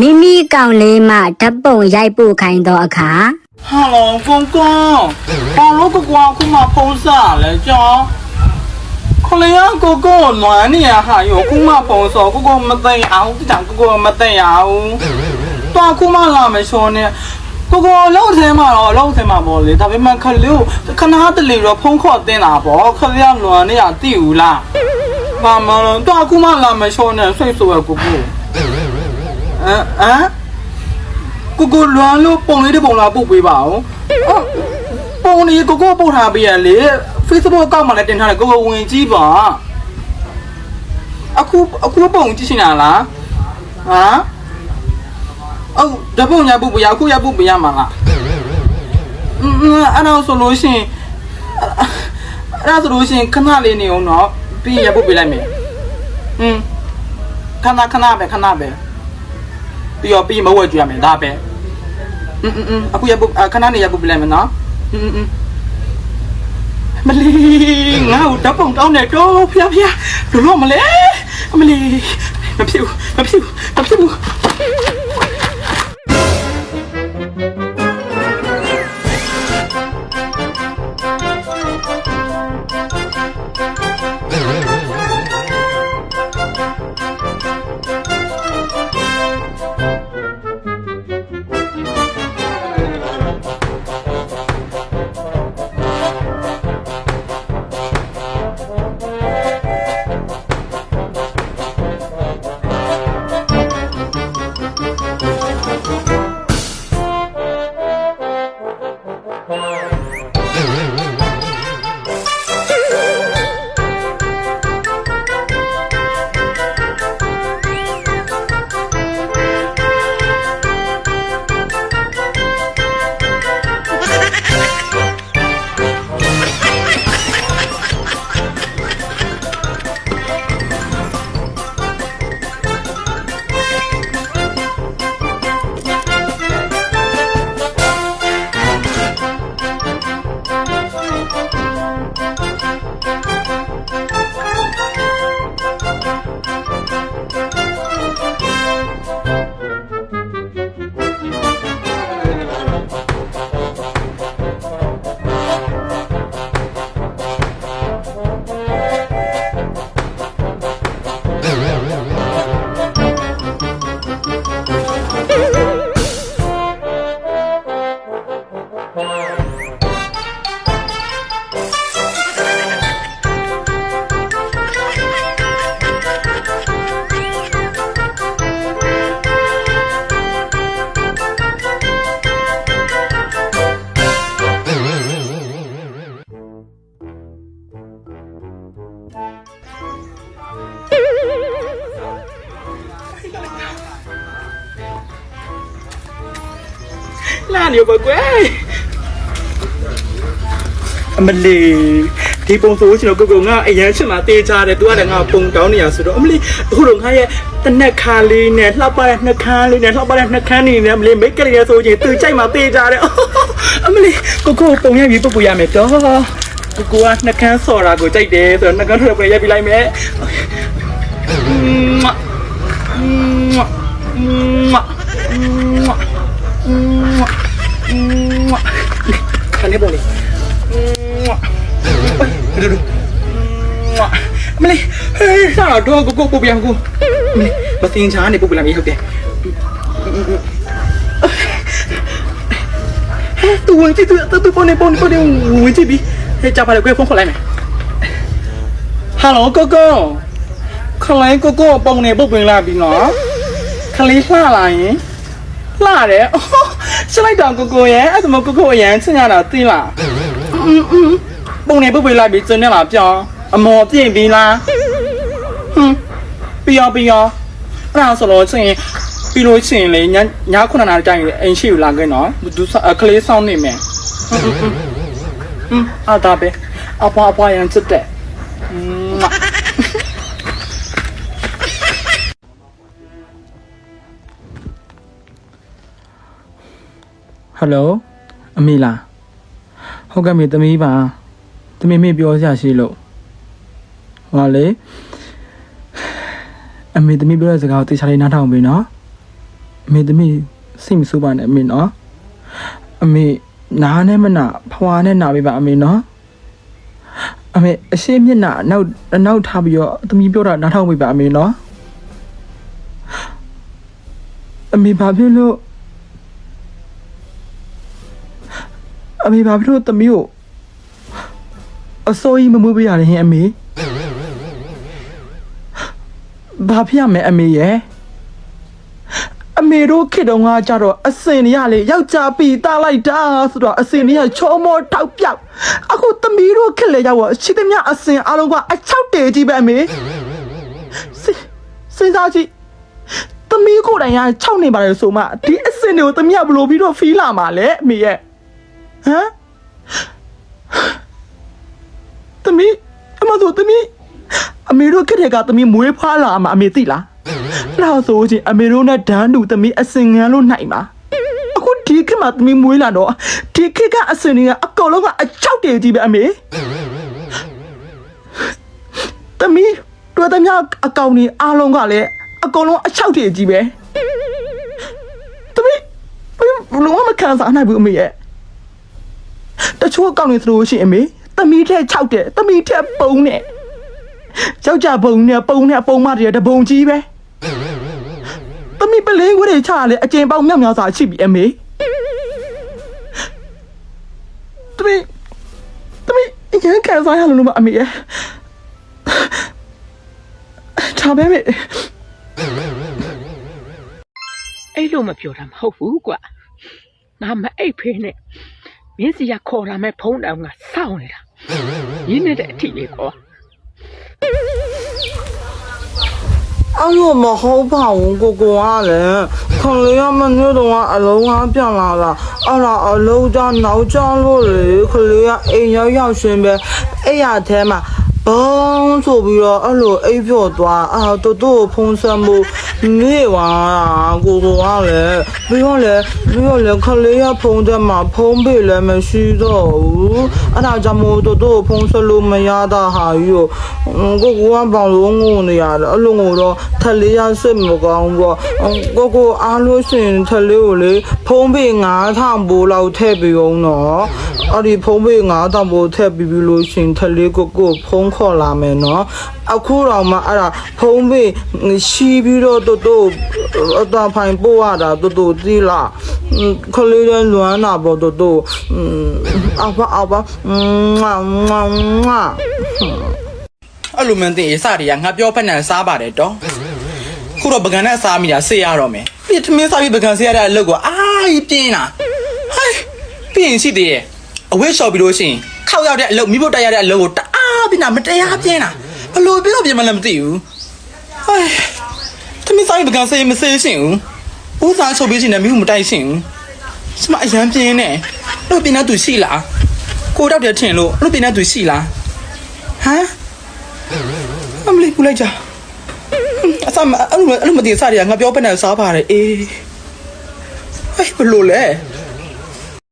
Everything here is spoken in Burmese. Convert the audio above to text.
မိမိကောင်လေးမှဓာတ်ပုံရိုက်ပို့ခိုင်းသောအခါဟာလော公公ဘာလို့ကိုကွာခုမှဖုံးစားလဲကြောင်းခလျာကိုကိုနွမ်းနေရဟာယောခုမှဖုံးစောကိုကိုမသိအောင်တကြောင်ကိုကိုမသိအောင်တော့ခုမှလာမရှောနဲ့ကိုကိုလုံးထဲမှာတော့လုံးထဲမှာပေါ့လေဒါပေမဲ့ခလေးကိုခဏတလေတော့ဖုံးခေါ်တင်တာပေါ့ခလျာနွမ်းနေရတိဦးလားဘာမလို့တော့ခုမှ အဲအဲကိုကိုလွမ်းလို့ပုံလေးတစ်ပုံလာပို့ပေးပါအောင်ပုံလေးကိုကိုပို့ထားပေးရလေ Facebook အကောင့်မှာလည်းတင်ထားတယ်ကိုကိုဝင်ကြည့်ပါအခုအခုပုံကြည့်ရှင်ရလားဟမ်အော်တပုံညာပုပ္ပယအခုရပုပ္ပယမှာလားအဲ့တော့ဆိုလို့ရှင်အဲ့ဒါဆိုလို့ရှင်ခဏလေးနေအောင်တော့ပြီးရပုတ်ပေးလိုက်မယ်อืมခဏခဏပဲခဏပဲ ပြီးတော့ပြီးရင်မဝဲကြည့်ရမယ်ဒါပဲ อืมอืมอืมအခုရပုတ်အခဏနေရပုတ်ပြလိုက်မယ်နော်อืมอืมอืมမလီငါ့ကိုဓာတ်ပုံတောင်းနေတော့ဖျားဖျားလူလို့မလဲအမလီမဖြစ်ဘူးမဖြစ်ဘူးမဖြစ်ဘူး လာနေပါကွယ်အမလီဒီပုံဆိုရှင်တော့ကိုကိုငါအရန်ချင်မှတေးကြတယ်သူကလည်းငါပုံတောင်းနေရဆိုတော့အမလီအခုတော့ငါရဲ့တနက်ခါလေးနဲ့လှပတဲ့နှခမ်းလေးနဲ့လှပတဲ့နှခမ်းနေနဲ့အမလီမိတ်ကလေးရဆိုရင်သူကြိုက်မှတေးကြတယ်အမလီကိုကိုပုံရပြီးပုတ်ပူရမယ်တော့ကိုကိုကနှခမ်းစော်တာကိုကြိုက်တယ်ဆိုတော့နှခမ်းထွက်ပေါ်ရက်ပြီးလိုက်မယ်မွတ်မွ တ်မွတ်မွတ်မွတ်ခဏပေါ်လေမွတ်ဒူဒူမလေးဟေးစားတော့ကိုကိုပို့ပြန်ကိုမလေးမတင်ချာနေပို့ပြန်ပြီဟုတ်တယ်ဟဲ့သူဝင်ကြည့်သူသူပေါ်နေပေါ်နေပေါ်နေဝင်ကြည့်ပြီဟဲ့ကြပါလေကိုဖုန်းခေါ်လိုက်မယ်ဟယ်လိုကိုကိုခလိုင်းကိုကိုပုံနေပုတ်ပင်လာပြီနော်ခလေးလှလာရင်လှတယ် ရှစ်လိုက်တော့ကိုကိုရဲ့အဲ့ဒါမကိုကိုအရန်ချင်ရတာသိလားပုံနေပုတ်ပေးလိုက်ပြီးစွန်းနေလာပြောင်းအမော်ပြင့်ပြီးလားဟွန်းပြီးရောပြီးရောအဲ့ဒါဆိုတော့ချင်ပြီးလို့ချင်လေညညခုနနာတိုင်းအိမ်ရှိယူလာခဲ့နော်ဒူကလေးဆောင်းနေမယ်ဟွန်းအဲ့ဒါပဲအပွားအပွားရန်ချစ်တဲ့ ဟယ်လိုအမေလားဟုတ်ကဲ့မေသမီးပါသမီးမေပြောစရာရှိလို့ဟောလေအမေသမီးပြောတဲ့စကားကိုတေချာလေးနားထောင်ပြီနော်အမေသမီးစိတ်မဆိုးပါနဲ့အမေနော်အမေနားနဲ့မနာဖွာနဲ့နာပေးပါအမေနော်အမေအရှိမျက်နှာနောက်နောက်ထားပြီးတော့သမီးပြောတာနားထောင်ပေးပါအမေနော်အမေဘာဖြစ်လို့ အမေဘာဖြစ်လို့သမီးကိုအစိုးရမမှုပေးရလဲဟင်အမေဘာဖြစ်ရမလဲအမေရဲ့အမေတို့ခေတ်တုန်းကကြတော့အစင်တွေကလေယောက်ျားပြီးတားလိုက်တာဆိုတော့အစင်တွေကချောမောထောက်ပြောက်အခုသမီးတို့ခေတ်လေရောက်တော့ရှိသမျှအစင်အလုံးကအချောက်တေကြီးပဲအမေစဉ်စဉ်းစားကြည့်သမီးကိုယ်တိုင်က6နေပါတယ်ဆိုမှဒီအစင်တွေကိုသမီးကဘယ်လိုပြီးတော့ဖီးလာမှာလဲအမေရဲ့ ဟမ်သမီးအမဆိုသမီးအမေတို့ခေတ်တဲ့ကသမီးမွေးဖွားလာမှာအမေသိလားလောက်ဆိုချင်းအမေတို့နဲ့ဒန်းတူသမီးအစင်ငန်းလို့နိုင်ပါအခုဒီခေတ်မှာသမီးမွေးလာတော့ဒီခေတ်ကအစင်တွေကအကောင်လုံးကအချောက်တည်းကြီးပဲအမေသမီးတွေ့သမျှအကောင်ကြီးအားလုံးကလည်းအကောင်လုံးအချောက်တည်းကြီးပဲသမီးဘယ်လုံးဝမခံစားနိုင်ဘူးအမေရဲ့ တချို့အကောင်တွေဆိုလို့ရှိရင်အမေသမီးတဲ့6တဲ့သမီးတဲ့ပုံနဲ့ယောက်ျားပုံနဲ့ပုံနဲ့ပုံမတည်းတပုံကြီးပဲ။တမီပလင်းခွေးတွေချရလေအကျင်ပေါက်မြောက်မြောက်စာရှိပြီအမေ။တမီတမီအရင်ကန်စားရလို့မအမေရဲ့။ဒါပဲမေအဲ့လိုမပြောတာမဟုတ်ဘူးကွာငါမအိပ်ဖေးနဲ့ မင်းစီကခေါ်တာမဲ့ဖုံးတောင်ကစောင့်နေတာရင်းနေတဲ့အထီလေးကွာအဲ့လိုမဟုတ်ပါဘူးကိုကိုကလည်းခလေးရမနေ့တော့အလုံးကားပြန်လာတာအဲ့ဒါအလုံးကြနောက်ကျလို့လေခလေးကအိမ်ရောက်ရောက်ရှင်ပဲအဲ့ရထဲမှာ ဘုံဆိုပြီးတော့အဲ့လိုအိပ်ဖြော်သွားအာတူတူဖုံးစမ်းမှုနေပါကိုကိုကလည်းပြီးတော့လေပြီးတော့လေခလေးရဖုံးတဲ့မှာဖုံးပေလည်းမရှိတော့ဘူးအဲ့ဒါကြောင့်မို့တူတူဖုံးစလို့မရတာဟာယူကိုကိုကဘာလို့ငုံနေရလဲအဲ့လိုငုံတော့ထက်လေးရစိတ်မကောင်းပေါ့ကိုကိုအားလို့ရှိရင်ထက်လေးကိုလေဖုံးပေ9000ပိုးလောက်ထည့်ပြီးအောင်နော်အဲ့ဒီဖုံးပေ9000ပိုးထည့်ပြီးပြီလို့ရှိရင်ထက်လေးကိုကိုဖုံးခေါ်လာမယ်နော်အခုတော့မှအဲ့ဒါဖုံးပေရှိပြီးတော့တူတူအတဖိုင်ပို့ရတာတူတူသီလာခလေးရလွမ်းတာပေါ့တူတူအဘအဘမွာမွာမွာအဲ့လိုမင်းသိအစတည်းကငါပြောဖက်နဲ့စားပါတယ်တော့ခုတော့ပကံနဲ့စားမိတာဆေးရတော့မယ်ပြီးထမင်းစားပြီးပကံဆေးရတဲ့အလုပ်ကိုအာကြီးပြင်းတာဟိုင်းပြီးရင်ရှိသေးရဲ့အဝဲလျှော်ပြီးလို့ရှိရင်ခောက်ရောက်တဲ့အလုပ်မိဖို့တက်ရတဲ့အလုပ်ကိုတအား ပြင်းတာမတရားပြင်းတာဘလို့ပြင်းတော့ပြင်းမလဲမသိဘူးဟိုင်းထမင်းစားပြီးပကံဆေးမဆေးရှင်ဘူးဦးစားချုပ်ပြီးရှင်နဲ့မိဖို့မတိုက်ရှင်ဘူးစမအရန်ပြင်းနေလို့ပြင်းတဲ့သူရှိလားကိုတော့တည်းထင်လို့လို့ပြင်းတဲ့သူရှိလားဟမ်အမလေးပူလိုက်ကြအစမအဲ့လိုအဲ့လိုမတည်စားရငါပြောပနဲ့စားပါတယ်အေးဟဲ့ဘလို့လဲ